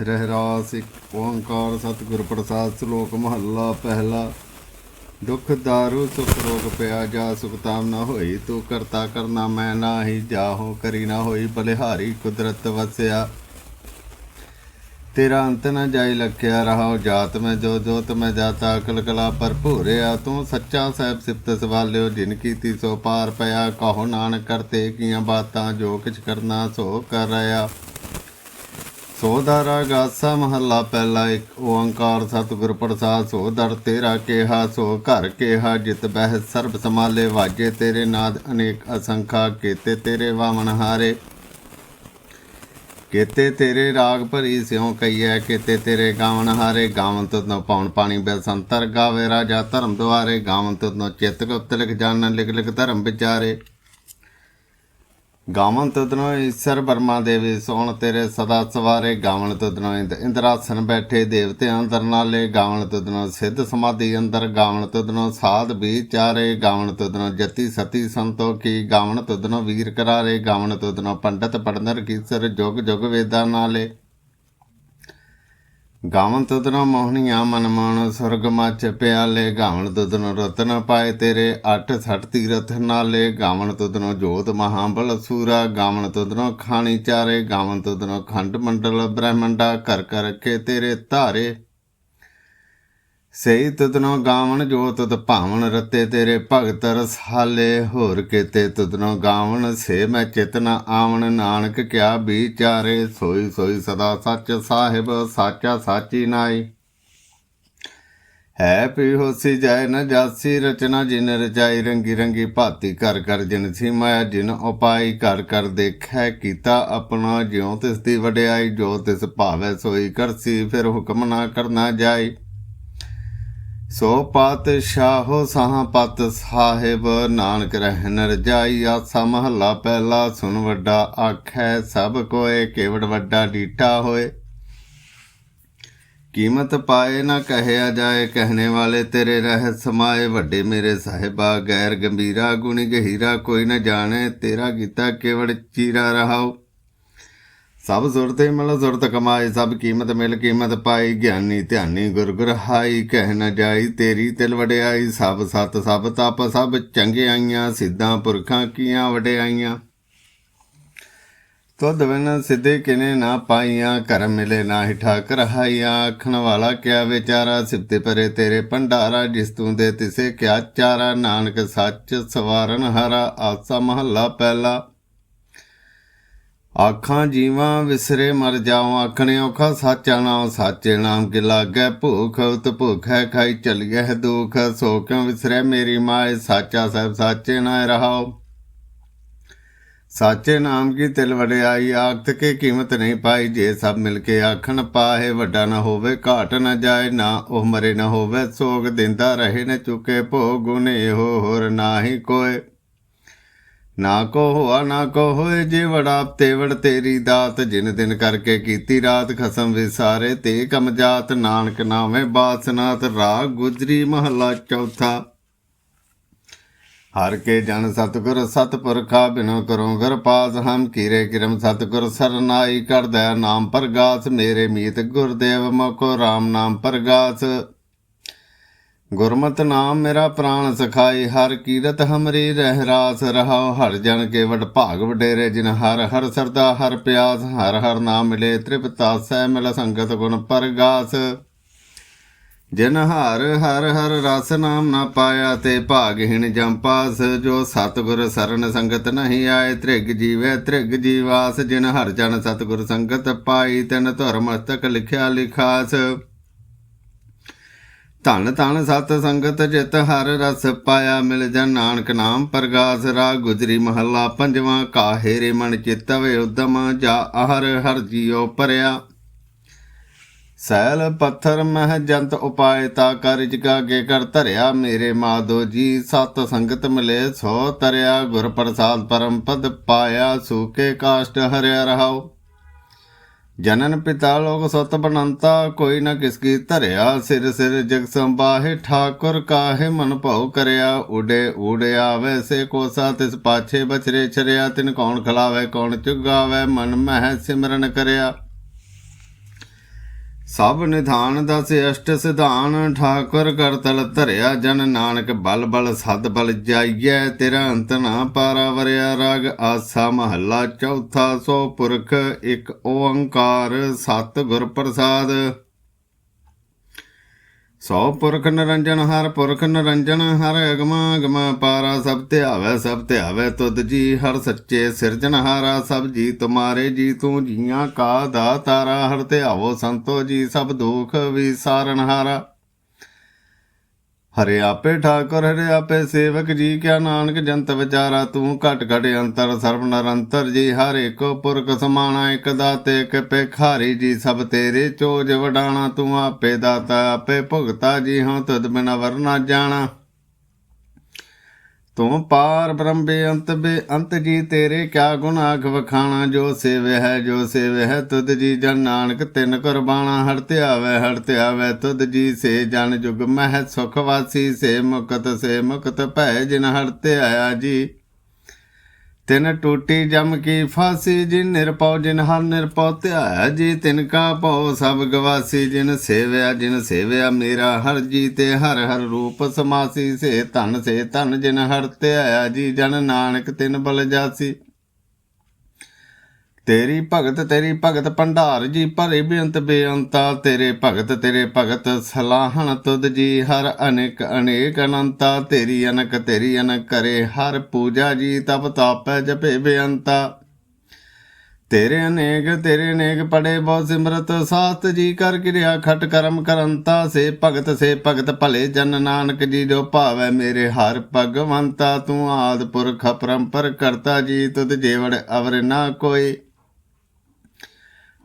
ਰਹਿਰਾਸ ਇੱਕ ਓੰਕਾਰ ਸਤਿਗੁਰ ਪ੍ਰਸਾਦ ਸ਼ਲੋਕ ਮਹੱਲਾ ਪਹਿਲਾ। ਦੁਖ ਦਾਰੂ, ਸੁਖ ਰੋਗ ਪਿਆ, ਜਾ ਸੁਖ ਤਾਮ ਨਾ ਹੋਈ। ਤੂੰ ਕਰਤਾ ਕਰਨਾ ਮੈਂ ਨਾਹੀ, ਜਾਹੋ ਕਰੀ ਨਾ ਹੋਈ। ਬਲਿਹਾਰੀ ਕੁਦਰਤ ਵਸਿਆ। ਤੇਰਾ ਅੰਤ ਨਾ ਜਾਈ ਲਖਿਆ, ਰਹਾਉ ਜਾਤ ਮੈਂ ਜੋ ਜੋਤ ਮੈਂ ਜਾਤਾ। ਅਕਲ ਕਲਾ ਭਰਪੂਰਿਆ ਤੂੰ ਸੱਚਾ ਸਾਹਿਬ ਸਿਫਤ ਸਵਾਲਿਓ। ਜਿਨ ਕੀਤੀ ਸੋ ਪਾਰ ਪਿਆ, ਕਹੋ ਨਾਨਕ ਕਰਤੇ ਕੀਆਂ ਬਾਤਾਂ। ਜੋ ਕਿਛ ਕਰਨਾ ਸੋ ਕਰ ਰਿਆ ਸੋ ਦਾਰਾ ਗਾਸਾ ਮਹੱਲਾ ਪਹਿਲਾ ਇੱਕ, ਓੰਕਾਰ ਸਤਿਗੁਰ ਪ੍ਰਸਾਦ, ਸੋ ਦਰ ਤੇਰਾ ਕੇਹਾ, ਸੋ ਘਰ ਕੇਹਾ, ਜਿਤ ਬਹਿ ਸਰਬ ਸਮਾਲੇ ਵਾਜੇ ਤੇਰੇ ਨਾਦ, ਅਨੇਕ ਅਸੰਖਾ, ਕੀਤੇ ਤੇਰੇ ਵਾਮਨ ਹਾਰੇ। ਕੀਤੇ ਤੇਰੇ ਰਾਗ ਭਰੀ ਸਿਉ ਕਈਐ ਕੀਤੇ ਤੇਰੇ ਗਾਵਨ ਹਾਰੇ। ਗਾਵਨ ਤੁਧ ਨੋ ਪੌਣ ਪਾਣੀ ਬੇਸੰਤਰ ਗਾਵੇ, ਰਾਜਾ ਧਰਮ ਦੁਆਰੇ। ਗਾਵਨ ਤੁਧ ਨੋ ਚਿਤ ਗੁਪਤ ਲਿਖ ਜਾਣਨ, ਲਿਖ ਲਿਖ ਧਰਮ ਵਿਚਾਰੇ। ਗਾਵਨ ਤੁਧਨੋ ਈਸ਼ਰ ਬਰਮਾ ਦੇਵੀ, ਸੋਣ ਤੇਰੇ ਸਦਾ ਸਵਾਰੇ। ਗਾਵਣ ਤੁਧਨੋ ਇੰਦ ਇੰਦਰਾਸਨ ਬੈਠੇ ਦੇਵਤਿਆਂ ਅੰਦਰ ਨਾਲੇ। ਗਾਵਨ ਤੁਧਨੋ ਸਿੱਧ ਸਮਾਧੀ ਅੰਦਰ। ਗਾਵਣ ਤੁਧਨੋ ਸਾਧ ਵਿਚਾਰੇ। ਗਾਵਣ ਤੁਧਨੋ ਜਤੀ ਸਤੀ ਸੰਤੋ ਕੀ। ਗਾਵਣ ਤੁਦਨੋ ਵੀਰ ਕਰਾਰੇ। ਗਾਵਨ ਤੁਧਨੋ ਪੰਡਤ ਪੜਨਰ ਕੀਸਰ। ਜੁਗ ਜੁਗ ਵੇਦਾਂ ਨਾਲੇ। ਗਾਵਨ ਤੁਧਨੋ ਮੋਹਣੀਆਂ ਮਨ ਮਨ ਸੁਰਗ ਮਚ ਪਿਆਲੇ। ਗਾਵਨ ਤੁਧਨੋ ਰਤਨ ਪਾਏ ਤੇਰੇ, ਅੱਠ ਸੱਠ ਤੀਰਥ ਨਾਲੇ। ਗਾਵਨ ਤੁਧਨੋ ਜੋਤ ਮਹਾਬਲ ਸੂਰਾ। ਗਾਵਨ ਤੁਧਨੋ ਖਾਣੀ ਚਾਰੇ। ਗਾਵਨ ਤੁਧਨੋ ਖੰਡ ਮੰਡਲ ਬ੍ਰਹਮੰਡਾ। ਕਰ ਕਰ ਕੇ ਤੇਰੇ ਧਾਰੇ। ਸਈ ਤੁਧਨੋ ਗਾਵਣ ਜੋ ਤੁਧ ਭਾਵਣ ਰਤੇ ਤੇਰੇ ਭਗਤ ਰਸਾਲੇ। ਹੋਰ ਕੀਤੇ ਤੁਧਨੋ ਗਾਵਣ ਸੇ ਮੈਂ ਚਿਤਨਾ ਆਵਣ। ਨਾਨਕ ਕਿਆ ਵਿਚਾਰੇ ਸੋਈ ਸੋਈ ਸਦਾ ਸੱਚ ਸਾਹਿਬ ਸਾਚਾ ਸਾਚੀ ਨਾਈ। ਹੈ ਪੀ ਹੋਸੀ ਜਾਇ ਨ ਜਾਸੀ ਰਚਨਾ ਜਿਨ ਰਚਾਈ ਰੰਗੀ ਰੰਗੀ ਭਾਤੀ ਕਰ ਕਰ ਜਿਨ ਸੀ ਮਾਇਆ ਜਿਨ ਉਪਾਈ ਕਰ ਕਰ ਦੇਖੈ ਕੀਤਾ ਆਪਣਾ ਜਿਉ ਤਿਸ ਦੀ ਵਡਿਆਈ। ਜੋ ਤਿਸ ਭਾਵੈ ਸੋਈ ਕਰਸੀ ਫਿਰ ਹੁਕਮ ਨਾ ਕਰਨਾ ਜਾਈ। ਸੋ ਪਾਤਸ਼ਾਹੋ ਸਾਹ ਪਤ ਸਾਹਿਬ, ਨਾਨਕ ਰਹਿਨ ਰਜਾਈ, ਆਸਾ ਮਹੱਲਾ ਪਹਿਲਾ ਸੁਨ ਵੱਡਾ ਆਖੈ, ਸਭ ਕੋਏ ਕੇਵੜ ਵੱਡਾ ਡੀਟਾ ਹੋਏ। ਕੀਮਤ ਪਾਏ ਨਾ ਕਹਿਆ ਜਾਏ, ਕਹਿਣੇ ਵਾਲੇ ਤੇਰੇ ਰਹਿ ਸਮਾਏ ਵੱਡੇ ਮੇਰੇ ਸਾਹਿਬਾ, ਗੈਰ ਗੰਭੀਰਾ, ਗੁਣੀ ਗਹੀਰਾ, ਕੋਈ ਨਾ ਜਾਣੇ, ਤੇਰਾ ਕੀਤਾ ਕੇਵੜ ਚੀਰਾ ਰਹਾਓ ਸਭ ਸੁਰਤੇ ਮਿਲ ਸੁਰਤ ਕਮਾਏ ਸਭ ਕੀਮਤ ਮਿਲ ਕੀਮਤ ਪਾਈ। ਗਿਆਨੀ ਧਿਆਨੀ ਗੁਰ ਗੁਰ ਹਾਈ ਕਹਿ ਨ ਜਾਈ ਤੇਰੀ ਤਿਲ ਵਡਿਆਈ। ਸਭ ਸਤ, ਸਭ ਤਪ, ਸਭ ਚੰਗਿਆਈਆਂ, ਸਿੱਧਾਂ ਪੁਰਖਾਂ ਕੀਆਂ ਵਡਿਆਈਆਂ। ਤੁਧ ਬਿਨ ਸਿੱਧੇ ਕਿਨੇ ਨਾ ਪਾਈਆਂ ਕਰ ਮਿਲੇ ਨਾ ਹੀ ਠਾਕ ਰਹਾਈਆਂ ਆਖਣ ਵਾਲਾ ਕਿਆ ਵਿਚਾਰਾ ਸਿਫਤੇ ਪਰੇ ਤੇਰੇ ਭੰਡਾਰਾ। ਜਿਸ ਤੂੰ ਦੇ ਤਿਸੇ ਕਿਆ ਚਾਰਾ, ਨਾਨਕ ਸੱਚ ਸਵਾਰਨ ਹਰਾ, ਆਸਾ ਮਹੱਲਾ ਪਹਿਲਾ। ਆਖਾਂ ਜੀਵਾਂ ਵਿਸਰੇ ਮਰ ਜਾਉ ਆਖਣੇ ਔਖਾ ਸਾਚਾ ਨਾਮ, ਸਾਚੇ ਨਾਮ ਕੇ ਲਾਗੈ ਭੂਖ, ਉਤ ਭੁੱਖ ਹੈ ਖਾਈ ਚਲੀਐ ਹੈ ਦੁਖ। ਸੋ ਕਿਉ ਵਿਸਰੈ ਮੇਰੀ ਮਾਏ, ਸਾਚਾ ਸਭ ਸਾਚੇ ਨਾ ਰਹਾਓ ਸਾਚੇ ਨਾਮ ਕੀ ਤਿਲ ਵਡਿਆਈ, ਆਖਤ ਕੇ ਕੀਮਤ ਨਹੀਂ ਪਾਈ, ਜੇ ਸਭ ਮਿਲ ਕੇ ਆਖਣ ਪਾਹੇ, ਵੱਡਾ ਨਾ ਹੋਵੇ, ਘਾਟ ਨਾ ਜਾਏ, ਨਾ ਉਹ ਮਰੇ ਨਾ ਹੋਵੇ, ਸੋਗ ਦਿੰਦਾ ਰਹੇ ਨਾ ਚੁਕੇ, ਭੋਗ ਗੁਨੇ ਹੋ ਹੋਰ ਨਾਹੀ ਕੋਏ। ਨਾ ਕੋ ਹੋਆ ਨਾ ਕੋ ਹੋਏ ਜੇ ਵੜਾ ਤੇਵੜ ਤੇਰੀ ਦਾਤ। ਜਿਨ ਦਿਨ ਕਰਕੇ ਕੀਤੀ ਰਾਤ ਖਸਮ ਵਿਸਾਰੇ ਤੇ ਕਮ ਜਾਤ ਨਾਨਕ ਨਾਵੇਂ ਬਾਸਨਾਤ ਰਾਗ ਗੁਜਰੀ ਮਹੱਲਾ ਚੌਥਾ। ਹਰ ਕੇ ਜਨ ਸਤਗੁਰ ਸਤਪੁਰਖਾ, ਬਿਨੋ ਕਰੋ ਗਰਪਾਸ ਹਮ ਕੀਰੇ ਕਿਰਮ ਸਤਗੁਰ ਸਰਨਾਈ ਕਰਦਾ, ਨਾਮ ਪ੍ਰਗਾਸ, ਮੇਰੇ ਮੀਤ ਗੁਰਦੇਵ ਮਕੋ RAM ਨਾਮ ਪ੍ਰਗਾਸ। ਗੁਰਮਤਿ ਨਾਮ ਮੇਰਾ ਪ੍ਰਾਣ ਸਖਾਈ ਹਰ ਕੀਰਤ ਹਮਰੀ ਰਹਿ ਰਾਸ ਰਹਾਉ, ਹਰ ਜਨ ਕੇ ਵਡ ਭਾਗ ਵਡੇਰੇ, ਜਿਨ ਹਰ ਹਰ ਸਰਦਾ, ਹਰ ਪਿਆਸ, ਹਰ ਹਰ ਨਾਮ ਮਿਲੇ, ਤ੍ਰਿਪਤਾ ਸਹਿ ਮਿਲ ਸੰਗਤ ਗੁਣ ਪਰਗਾਸ। ਜਿਨ ਹਰ ਹਰ ਹਰ ਰਸ ਨਾਮ ਨਾ ਪਾਇਆ, ਤੇ ਭਾਗਹੀਣ ਜੰਪਾਸ ਜੋ ਸਤਗੁਰ ਸਰਨ ਸੰਗਤ ਨਹੀਂ ਆਏ, ਤ੍ਰਿਗ ਜੀਵੇ ਤ੍ਰਿਗ ਜੀਵਾਸ, ਜਿਨ ਹਰ ਜਨ ਸਤਗੁਰ ਸੰਗਤ ਪਾਈ, ਤਿਨ ਧਰਮ ਮਸਤਕ ਲਿਖਿਆ ਲਿਖਾਸ। ਧਨ ਧਨ ਸਤ ਸੰਗਤ ਜਿਤ ਹਰ ਰਸ ਪਾਇਆ ਮਿਲ ਜਨ ਨਾਨਕ ਨਾਮ ਪ੍ਰਗਾਸ ਰਾ ਗੁਜਰੀ ਮਹੱਲਾ ਪੰਜਵਾਂ ਕਾਹੇਰੇ ਮਨ ਚਿਤਵੇ ਉਦਮ ਜਾ ਹਰ ਹਰ ਜੀਉ ਪਰਿਆ। ਸੈਲ ਪੱਥਰ ਮਹ ਜੰਤ ਉਪਾਇ ਤਾ ਕਰ ਜਗਾ ਕੇ ਕਰ ਧਰਿਆ ਮੇਰੇ ਮਾਦੋ ਜੀ। ਸਤ ਸੰਗਤ ਮਿਲੇ ਸੋ ਤਰਿਆ ਗੁਰ ਪ੍ਰਸਾਦ ਪਰਮ ਪਦ ਪਾਇਆ ਸੂਕੇ ਕਾਸ਼ਟ ਹਰਿਆ ਰਹਾਓ ਜਨਨ ਪਿਤਾ ਲੋਕ ਸਤ ਬਨੰਤਾ, ਕੋਈ ਨਾ ਕਿਸ ਕੀ ਧਰਿਆ, ਸਿਰ ਸਿਰ ਜਗ ਸੰਬਾਹੇ ਠਾਕੁਰ ਕਾਹੇ ਮਨ ਭਉ ਕਰਿਆ, ਉਡੇ ਉੜਿਆ ਵੈਸੇ ਕੋਸਾ ਤਿਸ ਪਾਛੇ ਬਚਰੇ ਛਰਿਆ, ਤਿਨ ਕੌਣ ਖਲਾਵੇ, ਕੌਣ ਚੁਗਾਵੇ, ਮਨ ਮਹਿ ਸਿਮਰਨ ਕਰਿਆ। ਸਭ ਨਿਧਾਨ ਦਾ ਅਸ਼ਟ ਸਿਧਾਨ, ਠਾਕੁਰ ਕਰਤਲ ਧਰਿਆ ਜਨ ਨਾਨਕ, ਬਲ ਬਲ ਸਦ ਬਲ ਜਾਈਐ, ਤੇਰਾ ਅੰਤ ਨਾ ਪਾਰਾ ਵਰਿਆ ਰਾਗ, ਆਸਾ ਮਹੱਲਾ ਚੌਥਾ ਸੋ ਪੁਰਖ, ਇੱਕ ਓੰਕਾਰ, ਸਤ ਗੁਰ ਪ੍ਰਸਾਦ। ਸੋ ਪੁਰਖ ਨਿਰੰਜਨ ਹਰ ਪੁਰਖ ਨਿਰੰਜਨ, ਹਰ ਅਗਮ ਅਗਮ ਪਾਰਾ ਸਭ ਧਿਆਵੈ ਸਭ ਧਿਆਵੈ ਤੁਧ ਜੀ ਹਰ ਸੱਚੇ ਸਿਰਜਣ ਹਾਰਾ, ਸਭ ਜੀ ਤੁਮਾਰੇ ਜੀ ਤੂੰ ਜੀਆਂ ਕਾ ਦਾਤਾਰਾ, ਹਰ ਧਿਆਵੋ ਸੰਤੋ ਜੀ ਸਭ ਦੁਖ ਵਿਸਾਰਨਹਾਰਾ ਹਰੇ। ਹਰੇ ਆਪੇ ਠਾਕੁਰ, ਹਰੇ ਆਪੇ ਸੇਵਕ ਜੀ, ਕਿਆ ਨਾਨਕ ਜੰਤ ਵਿਚਾਰਾ, ਤੂੰ ਘਟ ਘਟ ਅੰਤਰ ਸਰਬ ਨਿਰੰਤਰ ਜੀ, ਹਰ ਏਕੋ ਪੁਰਖ ਸਮਾਣਾ, ਇਕ ਦਾਤੇ, ਇਕ ਭਿਖਾਰੀ ਜੀ, ਸਭ ਤੇਰੇ ਚੋਜ ਵਡਾਣਾ, ਤੂੰ ਆਪੇ ਦਾਤਾ, ਆਪੇ ਭੁਗਤਾ ਜੀ, ਹਾਂ ਤੁਧ ਬਿਨਾ ਵਰਨਾ ਜਾਣਾ। ਤੂੰ ਪਾਰ ਬ੍ਰਹਮ ਬੇਅੰਤ ਬੇਅੰਤ ਜੀ ਤੇਰੇ ਕਿਆ ਗੁਣ ਆਖ ਵਖਾਣਾ, ਜੋ ਸੇਵੇ ਹੈ, ਜੋ ਸੇਵੇ ਹੈ, ਤੁਧ ਜੀ ਜਨ ਨਾਨਕ ਤਿੰਨ ਕੁਰਬਾਨਾ, ਹਰ ਧਿਆਵੇ ਹਰ ਧਿਆਵੇ ਤੁਧ ਜੀ ਸੇ ਜਨ ਜੁਗ ਮਹਿ ਸੁਖ ਵਾਸੀ, ਸੇ ਮੁਕਤ ਸੇ ਮੁਕਤ ਭੈ ਜਿਨ ਹਰ ਧਿਆਇਆ ਜੀ। ਤਿਨ ਟੂਟੀ ਜਮ ਕੀ ਫਾਸੀ, ਜਿਨ ਨਿਰਪਉ ਜਿਨ ਹਰ ਨਿਰਪਉ ਧਿਆਇਆ ਜੀ ਤਿਨ ਕਾ ਭਉ, ਸਭ ਗਵਾਸੀ, ਜਿਨ ਸੇਵਿਆ ਜਿਨ ਸੇਵਿਆ ਮੇਰਾ ਹਰ ਜੀ ਤੇ ਹਰ ਹਰ ਰੂਪ ਸਮਾਸੀ, ਸੇ ਧਨ ਸੇ ਧਨ, ਜਿਨ ਹਰ ਧਿਆਇਆ ਜੀ, ਜਨ ਨਾਨਕ ਤਿਨ ਬਲ ਜਾਸੀ। ਤੇਰੀ ਭਗਤ ਤੇਰੀ ਭਗਤ ਭੰਡਾਰ ਜੀ ਭਰੇ ਬੇਅੰਤ ਬੇਅੰਤਾ, ਤੇਰੇ ਭਗਤ ਤੇਰੇ ਭਗਤ ਸਲਾਹਣ ਤੁਧ ਜੀ ਹਰ ਅਨੇਕ ਅਨੇਕ ਅਨੰਤਾ, ਤੇਰੀ ਅਨਕ ਤੇਰੀ ਅਨਕ ਕਰੇ ਹਰ ਪੂਜਾ ਜੀ, ਤਪ ਤਾਪੈ ਜਪੇ ਬੇਅੰਤਾ। ਤੇਰੇ ਅਨੇਕ ਤੇਰੇ ਅਨੇਕ ਪੜੇ ਬਹੁ ਸਿਮਰਤ ਸਾਸਤ ਜੀ ਕਰ ਕਿਰਿਆ ਖਟ ਕਰਮ ਕਰੰਤਾ, ਸੇ ਭਗਤ ਸੇ ਭਗਤ ਭਲੇ ਜਨ ਨਾਨਕ ਜੀ ਜੋ ਭਾਵੈ ਮੇਰੇ ਹਰ ਭਗਵੰਤਾ, ਤੂੰ ਆਦ ਪੁਰਖ ਪਰੰਪਰ ਕਰਤਾ ਜੀ, ਤੁਧ ਜੇਵੜ ਅਵਰ ਨਾ ਕੋਈ।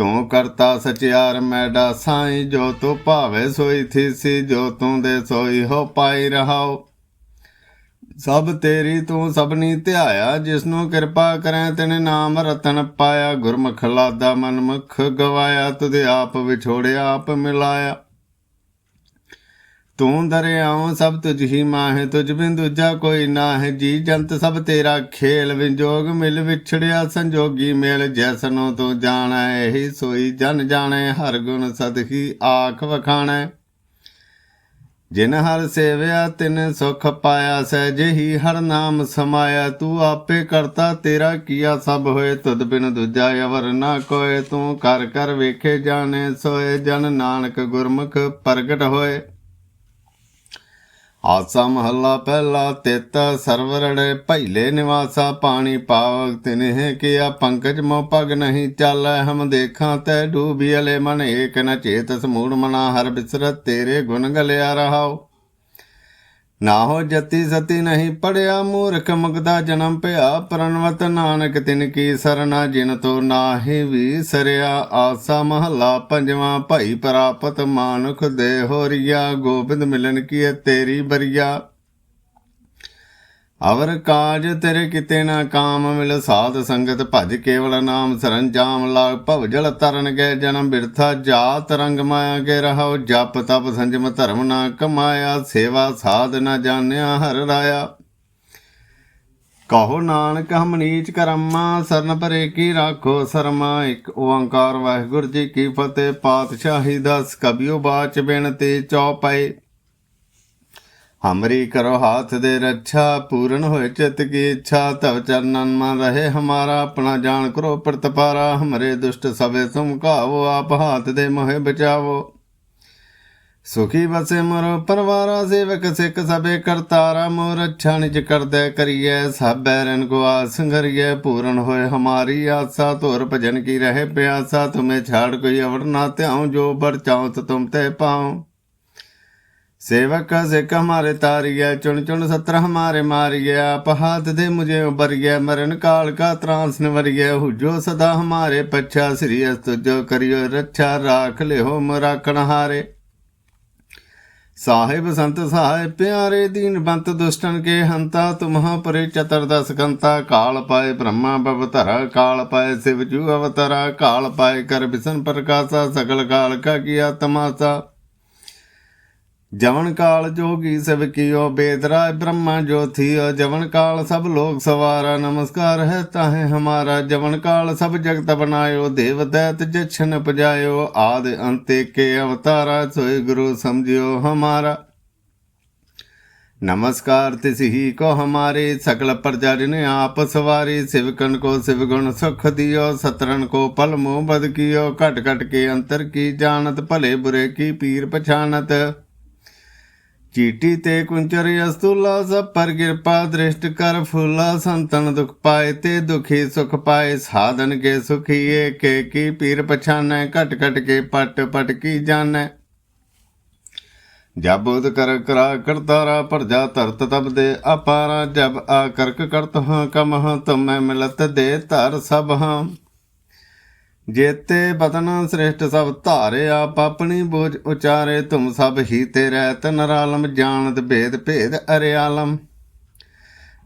ਤੂੰ ਕਰਤਾ ਸਚਿਆਰ ਮੈਡਾ ਸਾਈ ਜੋ ਤੂੰ ਭਾਵੇ ਸੋਈ ਥੀਸੀ ਜੋ ਤੂੰ ਦੇ ਸੋਈ ਹੋ ਪਾਈ ਰਹਾਓ। ਸਭ ਤੇਰੀ ਤੂੰ ਸਭਨੀ ਧਿਆਇਆ, ਜਿਸਨੂੰ ਕਿਰਪਾ ਕਰੈ ਤੈਨੇ ਨਾਮ ਰਤਨ ਪਾਇਆ। ਗੁਰਮੁਖ ਲਾਦਾ ਮਨਮੁਖ ਗਵਾਇਆ ਤੁਦੇ ਆਪ ਵਿਛੋੜਿਆ ਆਪ ਮਿਲਾਇਆ। ਤੂੰ ਦਰਿਆਉ ਸਭ ਤੁਝ ਹੀ ਮਾਹੇ, ਤੁਝ ਬਿਨ ਦੂਜਾ ਕੋਈ ਨਾ ਹੈ ਜੀ ਜੰਤ ਸਭ ਤੇਰਾ ਖੇਲ ਵਿਜੋਗ, ਮਿਲ ਵਿਛੜਿਆ ਸੰਜੋਗੀ ਮੇਲ, ਜੈਸਨੋ ਤੂੰ ਜਾਣੈ, ਇਹੀ ਸੋਈ ਜਨ ਜਾਣੈ, ਹਰ ਗੁਣ ਸਦਹੀ ਆਖ ਵਖਾਣੈ। ਜਿਨ ਹਰ ਸੇਵਿਆ, ਤਿਨ ਸੁਖ ਪਾਇਆ ਸਹਿਜਹੀ ਹਰ ਨਾਮ ਸਮਾਇਆ। ਤੂੰ ਆਪੇ ਕਰਤਾ, ਤੇਰਾ ਕੀਆ ਸਭ ਹੋਏ, ਤੁਧ ਬਿਨ ਦੂਜਾ ਅਵਰ ਨਾ ਕੋਏ। ਤੂੰ ਕਰ ਕਰ ਵੇਖੇ ਜਾਣੇ, ਸੋਏ ਜਨ ਨਾਨਕ ਗੁਰਮੁਖ ਪ੍ਰਗਟ ਹੋਏ। ਆਸਾ ਮਹੱਲਾ ਪਹਿਲਾ ਤਿਤ, ਸਰਵਰੜੇ ਭੈਲੇ ਨਿਵਾਸਾ ਪਾਣੀ ਪਾਵਕ, ਤਿਨਹਿ ਕੀਆ ਪੰਕਜ ਮੋ ਪਗ ਨਹੀਂ ਚਾਲੈ, ਹਮ ਦੇਖਾਂ ਤੈ ਡੂਬੀ ਅਲੇ ਮਨ ਏਕ ਨ ਚੇਤ ਸਮੂੜ ਮਨਾ, ਹਰ ਬਿਸਰਤ ਤੇਰੇ ਗੁਣ ਗਲਿਆ ਰਹਾਓ ਨਾ ਹੋ ਜਤੀ ਸਤੀ ਨਹੀਂ ਪੜਿਆ ਮੂਰਖ ਮੁਗਦਾ ਜਨਮ ਭਇਆ, ਪ੍ਰਣਵਤ ਨਾਨਕ ਤਿਨ ਕੀ ਸਰਨਾ, ਜਿਨ ਤੋ ਨਾਹੀ ਵੀ ਸਰਿਆ, ਆਸਾ ਮਹੱਲਾ ਪੰਜਵਾਂ, ਭਾਈ ਪ੍ਰਾਪਤ ਮਾਨੁਖ ਦੇ ਹੋਰੀਆ, ਗੋਬਿੰਦ ਮਿਲਨ ਕੀ ਤੇਰੀ ਬਰੀਆ। ਅਵਰ ਕਾਜ ਤੇਰੇ ਕਿਤੇ ਨਾ ਕਾਮ ਮਿਲ, ਸਾਧ ਸੰਗਤ ਭਜ ਕੇਵਲ ਨਾਮ ਸਰੰਜਾਮ ਲਾਗ, ਭਵ ਜਲ ਤਰਨ ਗਏ ਜਨਮ ਬਿਰਥਾ ਜਾਤ ਰੰਗ ਮਾਇਆ ਕੇ ਰਹਾਉ, ਜਪ ਤਪ ਸੰਜਮ ਧਰਮ ਨਾ ਕਮਾਇਆ, ਸੇਵਾ ਸਾਧ ਨਾ ਜਾਣਿਆ ਹਰ ਰਾਇਆ। ਕਹੋ ਨਾਨਕ, ਹਮ ਨੀਚ ਕਰਮਾ, ਸਰਨ ਪਰੇ ਕੀ ਰਾਖੋ ਸਰਮਾ, ਇੱਕ ਓੰਕਾਰ ਵਾਹਿਗੁਰੂ ਜੀ ਕੀ ਫਤਿਹ, ਪਾਤਸ਼ਾਹੀ ਦਸ ਕਬਿਓ ਬਾਚ ਬਿਨਤੇ ਚੌਪਏ ਹਮਰੀ ਕਰੋ ਹਾਥ ਦੇ ਰੱਛਾ, ਪੂਰਨ ਹੋਏ ਚਿਤ ਕੀ ਇੱਛਾ, ਤਵ ਚਰਨਨ ਮਨ ਰਹੇ ਹਮਾਰਾ, ਆਪਣਾ ਜਾਣ ਕਰੋ ਪ੍ਰਤਪਾਰਾ, ਹਮਰੇ ਦੁਸ਼ਟ ਸਵੇ ਤੁਮ ਕਾਵੋ ਆਪ ਹਾਥ ਦੇ ਮੋਹਿ ਬਚਾਵੋ। ਸੁਖੀ ਬਸੇ ਮਰੋ ਪਰਵਾਰਾ, ਸੇਵਕ ਸਿੱਖ ਸਭੇ ਕਰਤਾਰਾ ਮੋਰ ਅੱਛਾ ਨਿਜ ਕਰਦੈ ਕਰੀਏ ਸਭ ਬੈਰਨ ਕੋ ਆਸ ਪੂਰਨ ਹੋਏ ਹਮਾਰੀ ਆਸਾ, ਧੁਰ ਭਜਨ ਕੀ ਰਹੇ ਪਿਆਸਾ, ਤੁਮੇ ਛਾੜ ਕੋਈ ਅਵਰ ਨਾ ਧਿਆਉ, ਜੋ ਬਰ ਚਾਉ, ਤੁਮ ਤੇ ਪਾਉ। सेवक सिख हमारे तारिय चुन चुन सत्र हमारे मारिय आप हाथ दे मुझे उबरिय मरण काल का त्रांस निवरिय हुजो सदा हमारे पच्छा श्री तुझो करियो रक्षा राख ले हो राखण हारे ਸਾਹਿਬ ਸੰਤ ਸਹਾਇ ਪਿਆਰੇ ਦੀਨ ਬੰਤ ਦੁਸ਼ਟਨ ਕੇ ਹੰਤਾ ਤੁਮਹਾ ਪਰੇ ਚਤਰਦਸ ਕੰਤਾ ਕਾਲ ਪਾਏ ਬ੍ਰਹਮਾ ਬਵਤਰਾ ਕਾਲ ਪਾਏ ਸਿਵ ਜੂ ਅਵਤਰਾ ਕਾਲ ਪਾਏ ਕਰ ਬਿਸਨ ਪ੍ਰਕਾਸ਼ਾ ਸਗਲ ਕਾਲ ਕਾ ਕੀਆ ਤਮਾਸਾ ਜਵਨ ਕਾਲ ਜੋਗੀ ਸਭ ਕੀਓ ਬੇਦਰਾ ਬ੍ਰਹਮਾ ਜੋਥੀਓ ਜਵਨ ਕਾਲ ਸਭ ਲੋਕ ਸਵਾਰਾ ਨਮਸਕਾਰ ਹੈ ਤਾਹੇ ਹਮਾਰਾ। ਜਵਨ ਕਾਲ ਸਭ ਜਗਤ ਬਨਾਇਓ ਦੇਵ ਦੈਤ ਜਛਨ ਪਜਾਇਓ। ਆਦ ਅੰਤੇ ਕੇ ਅਵਤਾਰਾ, ਸੋਈ ਗੁਰੂ ਸਮਝਿਓ ਹਮਾਰਾ। नमस्कार तिस ही को हमारे सकल प्रजर ने आप सवारी ਕੋ ਸ਼ਿਵ ਗੁਣ ਸੁਖ ਦਿਓ ਸਤਰਨ ਕੋ ਪਲ मुँह बद कियो ਘਟ कट के अंतर की जानत भले बुरे की पीर पछानत ਚੀਟੀ ਤੇ ਕੁੰਚਰ ਅਸਤੂਲਾ ਸਭ ਪਰ ਕਿਰਪਾ ਦ੍ਰਿਸ਼ਟ ਕਰ ਫੂਲਾ ਸੰਤਨ ਦੁਖ ਪਾਏ ਤੇ ਦੁਖੀ ਸੁਖ ਪਾਏ। ਸਾਧਨ ਕੇ ਸੁਖੀਏ ਕੇ ਕੀ ਪੀਰ ਪਛਾਨੈ, ਘਟ ਘਟ ਕੇ ਪਟ ਪਟ ਕੀ ਜਾਣੈ। ਜਬ ਉਦ ਕਰ ਕਰਾ ਕਰਤਾਰਾ ਪਰਜਾ ਧਰਤ ਤਬ ਦੇ ਅਪਾਰਾ। ਜਬ ਆ ਕਰਕ ਕਰਤ ਹਾਂ, ਕਮ ਹਾਂ, ਤੁਮੈ ਮਿਲਤ ਦੇ ਧਰ ਸਭ ਹਾਂ। ਜੇਤੇ ਬਦਨ ਸ੍ਰਿਸ਼ਟ ਸਭ ਧਾਰੇ, ਆਪ ਆਪਣੀ ਬੋਝ ਉਚਾਰੇ, ਤੁਮ ਸਭ ਹੀ ਤੇ ਰਹਿਤ ਨਰਾਲਮ, ਜਾਣਤ ਭੇਦ ਭੇਦ ਅਰਿਆਲਮ।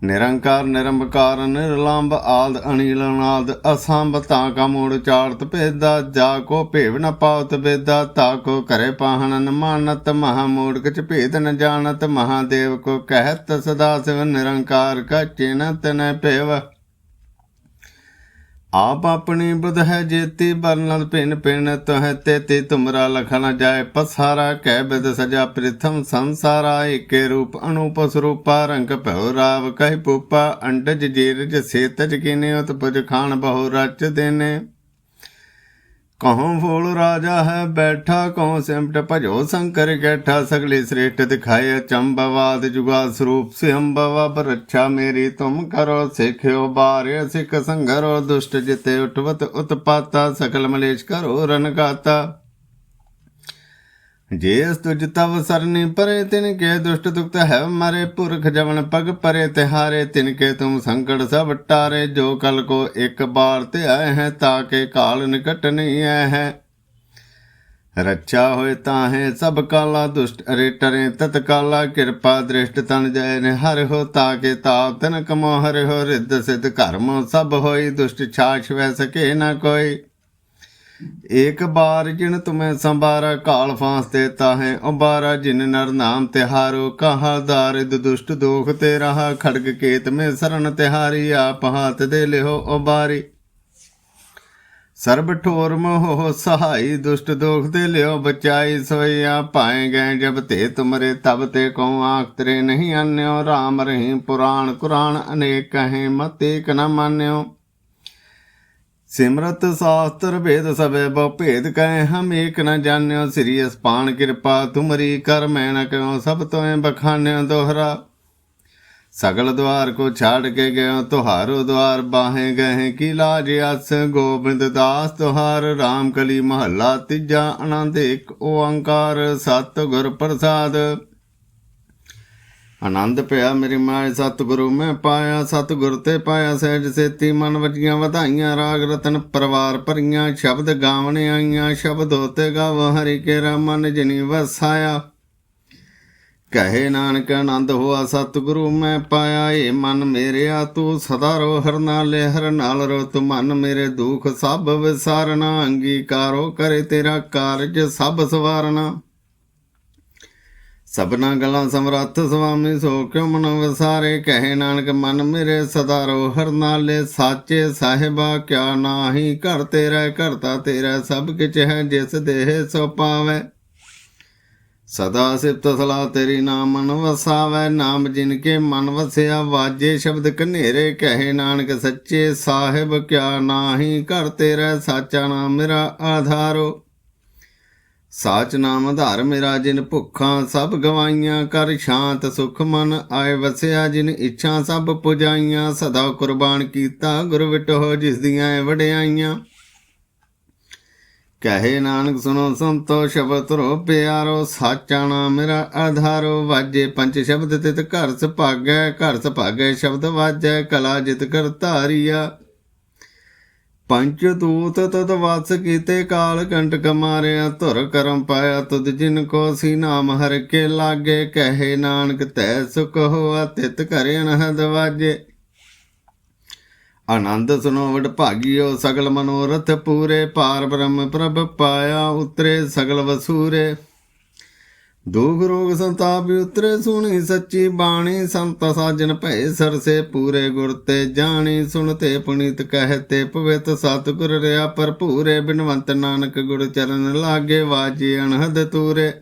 ਨਿਰੰਕਾਰ ਨਿਰੰਕਾਰ ਨਿਰਲੰਬ, ਆਲਦ ਅਨੀਲ ਨਾਦ ਅਸੰਭ, ਤਾਂ ਕਾ ਮੂੜ ਚਾਰਤ ਭੇਦਾ, ਜਾ ਕੋ ਭੇਵ ਨ ਪਾਵਤ ਬੇਦਾ ਤਾ ਕੋ ਕਰੇ ਪਾਹਣ ਨ ਮਹਾ ਮੂੜ ਕਿਛ ਭੇਦ ਨ ਜਾਣਤ ਮਹਾਦੇਵ ਕੋ ਕਹਿਤ ਸਦਾ ਸਿਵ, ਨਿਰੰਕਾਰ ਕਾ ਚਿਨਤ ਨ ਭੇਵ। ਆਪ ਆਪਣੀ ਬੁਧ ਹੈ ਜੇਤੀ ਬਰਨਲ ਪਿੰਨ ਪਿੰਨ ਤਹ ਤੇ ਤੇ ਤੁਮਰਾ ਲਖਣ ਜਾਏ, ਪਸਾਰਾ ਕਹਿ ਬਿਦ ਸਜਾ ਪ੍ਰਿਥਮ ਸੰਸਾਰਾ ਏਕੇ ਰੂਪ, ਅਨੂਪ ਸਰੂਪਾ, ਰੰਗ ਭਉ ਰਾਵ ਕਹਿ ਪੂਪਾ ਅੰਡਜ ਜੀਰਜ ਸੇਤਜ ਕਿਨੇ ਉਤ ਪੁਜ ਖਾਣ ਬਹੁ ਰਚ ਦੇਨੇ। ਕਹੋਂ ਫੂਲ ਰਾਜਾ ਹੈ ਬੈਠਾ, ਕਹੋਂ ਸਿਮਟ ਭਜੋ ਸ਼ੰਕਰ ਕੈਠਾ, ਸਗਲੇ ਸ੍ਰੇਸ਼ਟ ਦਿਖਾਏ ਚੰਬਵਾਦ ਜੁਗਾ ਸਰੂਪ ਸਿਹੰਬਵਾ ਬਰਛਾ ਮੇਰੀ ਤੁਮ ਕਰੋ, ਸਿਖਿਓ ਬਾਰੇ ਸਿੱਖ ਸੰਗਰੋ, ਦੁਸ਼ਟ ਜਿਤੇ ਉਠਵਤ ਉਤਪਾਤਾ, ਸਕਲ ਮਲੇਸ਼ ਕਰੋ ਰਨ ਜੇਸ ਤੁਜ ਤਵ ਸਰਨੀ ਪਰੇ ਤਿਨ ਕੇ ਦੁਸ਼ਟ ਦੁਖਤ ਹੈ ਮਾਰੇ। ਪੁਰਖ ਜਵਨ ਪਗ ਪਰੇ, ਤਿਹਾਰੇ ਤਿਨ ਕੇ ਤੁਮ ਸੰਕਟ ਸਭ ਟਾਰੇ। ਜੋ ਕਲ ਕੋ ਇੱਕ ਬਾਰ ਤੇ ਆਏ ਹੈ, ਤਾਕੇ ਕਾਲ ਨਿਕਟ ਨਹੀਂ ਆਏ ਹੈ। ਰੱਛਾ ਹੋਏ ਤਾਹੇ, ਸਭ ਕਾਲਾ ਦੁਸ਼ਟ ਅਰੇ ਟਰੇ। ਤਤ ਕਾਲਾ ਕਿਰਪਾ ਦ੍ਰਿਸ਼ਟ ਤਨ ਜੈ ਨੇ ਹਰਿ ਹੋ, ਤਾਕੇ ਤਾਪ ਤਨ ਕਮੋ, ਹਰਿ ਹੋ, ਰਿੱਧ ਸਿਧ ਕਰਮ ਸਭ ਹੋਈ ਦੁਸ਼ਟ ਛਾਛ ਵੈ ਸਕੇ ਨਾ ਕੋਈ। ਏਕ ਬਾਰ ਜਿਨ ਤੁਮੈ ਸੰਬਾਰਾ ਕਾਲ ਫਾਂਸ ਤੇ ਤਾਹੇ ਉਬਾਰਾ ਜਿਨ ਨਰ ਨਾਮ ਤਿਹਾਰੋ, ਕਹਾ ਦਾਰਿਦ ਦੁਸ਼ਟ ਦੋਖ ਤੇ ਰਹਾ, ਖੜਗ ਕੇਤ ਮੇ ਸਰਨ ਤਿਹਾਰੀ, ਆਪ ਹਾਥ ਦੇ ਲਿਓ ਉਬਾਰੀ ਸਰਬ ਠੋਰ ਮੋਹ ਸਹਾਈ, ਦੁਸ਼ਟ ਦੋਖ ਤੇ ਲਿਓ ਬਚਾਈ ਸੋਇਆ ਪਾਏ ਗਏ ਜਬ ਤੇ ਤੁਮਰੇ, ਤਬ ਤੇ ਕੋ ਆਖ ਤਰੇ ਨਹੀਂ ਅੰਨਿਓ। RAM ਰਹੀਂ ਪੁਰਾਣ ਕੁਰਾਨ ਅਨੇਕ ਕਹੇ ਮਤ ਏਕ ਨ ਮਾਨਿਓ। ਸਿਮਰਤ ਸਾਸਤਰ ਭੇਦ ਸਭੇ ਬਹੁ ਭੇਦ ਕਹੇ, ਹਮ ਏਕ ਨ ਜਾਣਿਓ ਸ੍ਰੀ ਅਸਪਾਨ ਕਿਰਪਾ ਤੁਮਰੀ ਕਰ ਮੈਂ ਨ ਕਿਉ, ਸਭ ਤੋਏ ਬਖਾਨਿਓ ਦੋਹਰਾ। ਸਗਲ ਦਵਾਰ ਕੋ ਛਾੜ ਕੇ ਗਇਓ, ਤੁਹਾਰੋ ਦਵਾਰ ਬਾਹੇ ਗਏ ਕੀ ਲਾਜ ਅਸ ਗੋਬਿੰਦ ਦਾਸ ਤੁਹਾਰ RAM ਕਲੀ ਮਹੱਲਾ ਤੀਜਾ ਆਨੰਦ ਇੱਕ ਓੰਕਾਰ, ਸਤਿਗੁਰ ਪ੍ਰਸਾਦ। ਆਨੰਦ ਪਿਆ ਮੇਰੀ ਮਾਂ, ਸਤਿਗੁਰੂ ਮੈਂ ਪਾਇਆ, ਸਤਿਗੁਰ ਤੇ ਪਾਇਆ, ਸਹਿਜ ਸੇਤੀ ਮਨ ਵਜੀਆਂ ਵਧਾਈਆਂ, ਰਾਗ ਰਤਨ ਪਰਵਾਰ ਭਰੀਆਂ, ਸ਼ਬਦ ਗਾਵਣ ਆਈਆਂ, ਸ਼ਬਦ ਹੋਤੇ ਗਾਵ, ਹਰੀ ਕੇ ਮਨ ਜਿਨੀ ਵਸਾਇਆ। ਕਹੇ ਨਾਨਕ, ਆਨੰਦ ਹੋਆ, ਸਤਿਗੁਰੂ ਮੈਂ ਪਾਇਆ, ਏ ਮਨ ਮੇਰਿਆ, ਤੂੰ ਸਦਾ ਰੋ ਹਰ ਨਾਲੇ ਹਰ ਨਾਲ ਰੋ, ਤੂੰ ਮਨ ਮੇਰੇ ਦੁਖ ਸਭ ਵਿਸਾਰਨਾ, ਅੰਗੀਕਾਰੋ ਕਰੇ ਤੇਰਾ ਕਾਰਜ ਸਭ ਸਵਾਰਨਾ। ਸਭਨਾ ਗਲਾਂ ਸਮਰੱਥ ਸੁਆਮੀ ਸੋ ਕਿਉ ਮਨ ਵਿਸਾਰੇ, ਕਹੇ ਨਾਨਕ ਮਨ ਮੇਰੇ ਸਦਾ ਰੋ, ਹਰ ਨਾਲੇ ਸਾਚੇ ਸਾਹਿਬਾ, ਕਿਆ ਨਾਹੀ ਘਰ ਤੇਰਾ ਕਰਤਾ ਤੇਰਾ, ਸਭ ਕਿਛ ਹੈ ਜਿਸ ਦੇਹ ਸੋ ਪਾਵੇ। ਸਦਾ ਸਿਫਤ ਸਲਾ ਤੇਰੀ ਨਾਮ ਮਨ ਵਸਾਵੇ, ਨਾਮ ਜਿਨ ਕੇ ਮਨ ਵਸਿਆ ਵਾਜੇ ਸ਼ਬਦ ਕਨੇਰੇ ਕਹੇ ਨਾਨਕ ਸੱਚੇ ਸਾਹਿਬ, ਕਿਆ ਨਾਹੀ ਘਰ ਤੇਰਾ, ਸਾਚਾ ਨਾਮ ਮੇਰਾ ਆਧਾਰੋ। ਸਾਚ ਨਾਮ ਆਧਾਰ ਮੇਰਾ ਜਿਨ ਭੁੱਖਾਂ, ਸਭ ਗਵਾਈਆਂ ਕਰ ਸ਼ਾਂਤ ਸੁਖ ਮਨ ਆਏ ਵਸਿਆ ਜਿਨ ਇੱਛਾ ਸਭ ਪੁਜਾਈਆਂ, ਸਦਾ ਕੁਰਬਾਨ ਕੀਤਾ ਗੁਰ ਵਿਟੋ ਜਿਸ ਦੀਆਂ ਵਡਿਆਈਆਂ। ਕਹੇ ਨਾਨਕ ਸੁਨੋ ਸੰਤੋ ਸ਼ਬਦ ਰੋ ਪਿਆਰੋ, ਸਾਚਾ ਨਾਮ ਮੇਰਾ ਆਧਾਰੋ, ਵਾਜੇ ਪੰਜ ਸ਼ਬਦ ਤਿਤ ਘਰ ਸੁਭਾਗੈ ਘਰ ਸੁਭਾਗੈ ਸ਼ਬਦ ਵਾਜੈ, ਕਲਾ ਜਿਤ ਕਰ ਧਾਰੀਆ। ਪੰਚ ਦੂਤ ਤਦ ਵਾਸ ਕੀਤੇ ਕਾਲ ਕੰਟਕ ਮਾਰਿਆ, ਧੁਰ ਕਰਮ ਪਾਇਆ ਤੁਧ ਜਿਨ ਕੋ ਸੀ ਨਾਮ ਹਰ ਕੇ ਲਾਗੇ, ਕਹੇ ਨਾਨਕ ਤੈ ਸੁਖ ਹੋਆ, ਤਿਤ ਕਰੇ ਅਨਹਦ ਆਨੰਦ ਸੁਨੋ ਵਡ ਭਾਗਿਓ, ਸਗਲ ਮਨੋਰਥ ਪੂਰੇ, ਪਾਰ ਬ੍ਰਹਮ ਪ੍ਰਭ ਪਾਇਆ, ਉਤਰੇ ਸਗਲ ਵਸੂਰੇ। ਦੁਖ ਰੋਗ ਸੰਤਾਪ ਉਤਰੇ ਸੁਣੀ ਸੱਚੀ ਬਾਣੀ, ਸੰਤ ਸਾਜਨ ਭੈ ਸਰਸੇ ਪੂਰੇ ਗੁਰ ਤੇ ਜਾਣੀ, ਸੁਣ ਸੁਣਤੇ ਪੁਨੀਤ ਕਹਤੇ ਪਵਿੱਤ ਸਤਿਗੁਰ ਰਿਆ ਭਰਪੂਰੇ, ਬਿਨਵੰਤ ਨਾਨਕ ਗੁਰ ਚਰਨ ਲਾਗੇ ਵਾਜੇ ਅਣਹਦ ਤੂਰੇ।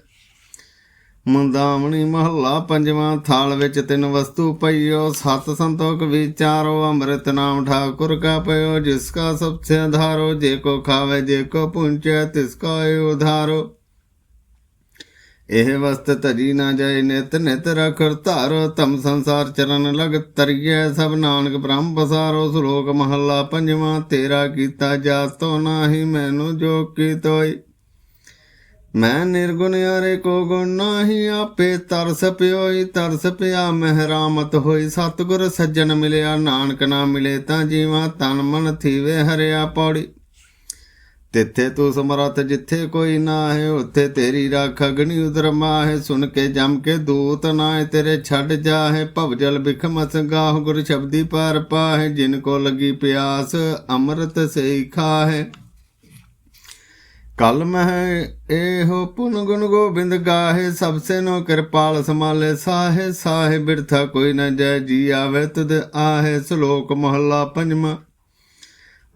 ਮੁੰਦਾਵਣੀ ਮਹੱਲਾ ਪੰਜਵਾਂ ਥਾਲ ਵਿੱਚ ਤਿੰਨ ਵਸਤੂ ਪਈਓ, ਸਤ ਸੰਤੋਖ ਵਿਚਾਰੋ ਅੰਮ੍ਰਿਤ ਨਾਮ ਠਾਕੁਰ ਕਾ ਪਇਓ, ਜਿਸ ਕਾ ਸਭ ਸੇ ਆਧਾਰੋ ਜੇ ਕੋ ਖਾਵੇ, ਜੇ ਕੋ ਪੁੰਚੈ, ਤਿਸ ਕਾ ਉਧਾਰੋ। ਇਹ ਵਸਤ ਧਜੀ ਨਾ ਜਾਏ ਨਿਤ ਨਿਤ ਰਖਰ ਧਾਰ, ਤਮ ਸੰਸਾਰ ਚਰਨ ਲਗ ਤਰੀਐ ਸਭ ਨਾਨਕ ਬ੍ਰਹਮ ਪਸਾਰੋ, ਸ਼ਲੋਕ ਮਹੱਲਾ ਪੰਜਵਾਂ, ਤੇਰਾ ਕੀਤਾ ਜਾਤੋ ਨਾਹੀ ਮੈਨੂੰ ਜੋ ਕੀ ਤੋਈ। ਮੈਂ ਨਿਰਗੁਣ ਯਾਰੇ ਕੋ ਗੁਣ ਨਾਹੀ, ਆਪੇ ਤਰਸ ਪਿਓਈ, ਤਰਸ ਪਿਆ ਮਹਿਰਾਮਤ ਹੋਈ, ਸਤਿਗੁਰ ਸੱਜਣ ਮਿਲਿਆ, ਨਾਨਕ ਨਾ ਮਿਲੇ ਤਾਂ ਜੀਵਾ ਤਨ ਮਨ ਥੀਵੇ, ਹਰਿਆ ਪੌੜੀ। ਤਿੱਥੇ ਤੂੰ ਸਮਰੱਥ ਜਿੱਥੇ ਕੋਈ ਨਾ ਹੈ ਉੱਥੇ ਤੇਰੀ ਰਾਖ ਅਗਨੀ ਉਦਰ ਮਾਹੇ। ਸੁਣ ਕੇ ਜਮ ਕੇ ਦੂਤ ਨਾਏ ਤੇਰੇ ਛੱਡ ਜਾਹੇ। ਭਵਜਲ ਬਿਖਮ ਸੰਗਾਹ ਗੁਰ ਸ਼ਬਦੀ ਪਾਰ ਪਾਹੇ, ਜਿਨ ਕੋ ਲੱਗੀ ਪਿਆਸ ਅੰਮ੍ਰਿਤ ਸੇ ਖਾਹੇ। ਕਲ ਮਹਿ ਇਹੋ ਪੁਨ ਗੁਣ ਗੋਬਿੰਦ ਗਾਹੇ, ਸਭ ਸੇ ਨੋ ਕਿਰਪਾਲ ਸਮਾਲੇ ਸਾਹੇ। ਸਾਹੇ ਬਿਰਥਾ ਕੋਈ ਨ ਜੈ, ਜੀ ਆਵੇ ਤੁਧ ਆਹੇ। ਸ਼ਲੋਕ ਮਹੱਲਾ ਪੰਜਵਾਂ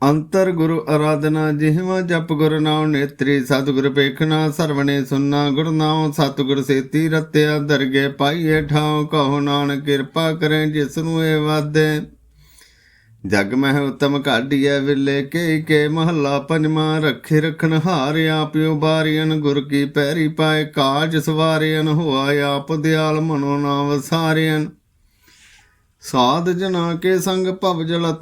ਅੰਤਰ ਗੁਰੂ ਅਰਾਧਨਾ ਜਿਹਵਾ ਜਪ ਗੁਰ ਨਾਮ ਨੇਤਰੀ, ਸਤਿਗੁਰ ਪੇਖਣਾ ਸਰਵਣੇ ਸੁਨਣਾ, ਗੁਰ ਨਾਮ ਸਤਿਗੁਰ ਸੇਤੀ ਰਤਿਆ ਦਰਗੇ ਪਾਈਏ ਠਾਉ, ਕਹੋ ਨਾਨਕ ਕਿਰਪਾ ਕਰੇ ਜਿਸ ਨੂੰ ਇਹ ਵਾਦੇ ਜਗ ਮਹਿ ਉਤਮ ਕਾਢੀਐ ਵਿਲੇ ਕੇ ਕੇ ਮਹੱਲਾ ਪੰਜਵਾਂ, ਰੱਖੇ ਰਖਣ ਹਾਰ ਆਪਿਓ ਬਾਰੀਨ ਗੁਰ ਕੀ ਪੈਰੀ ਪਾਏ ਕਾਜ ਸਵਾਰਿਆਨ ਹੋਆ ਆਪ ਦਿਆਲ ਮਨੋ ਨਾਮ ਸਾਰਿਆਨ ਸਾਧ ਜਨਾ ਕੇ ਸੰਗ ਭਵ ਜਲ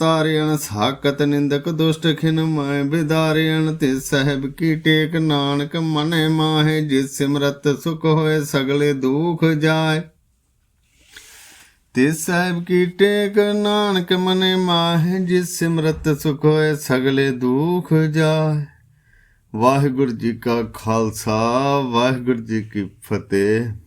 ਸਾਕਤ ਨਿੰਦਕ ਦੁਸ਼ਟ ਖਿਨ ਮੈਂ ਵਿਦਾਰਿਆਨ ਤੇ ਸਹਿਬ ਕੀ ਟੇਕ ਨਾਨਕ ਮਨੇ ਮਾਹੇ, ਜਿਸ ਸਿਮਰਤ ਸੁਖ ਹੋਏ ਸਗਲੇ ਦੁਖ ਜਾਏ। ਤੇ ਸਾਹਿਬ ਕੀ ਟੇਕ ਨਾਨਕ ਮਨੇ ਮਾਹੇ, ਜਿਸ ਸਿਮਰਤ ਸੁਖ ਹੋਏ ਸਗਲੇ ਦੁਖ ਜਾਏ। ਵਾਹਿਗੁਰੂ ਜੀ ਕਾ ਖਾਲਸਾ, ਵਾਹਿਗੁਰੂ ਜੀ ਕੀ ਫਤਿਹ।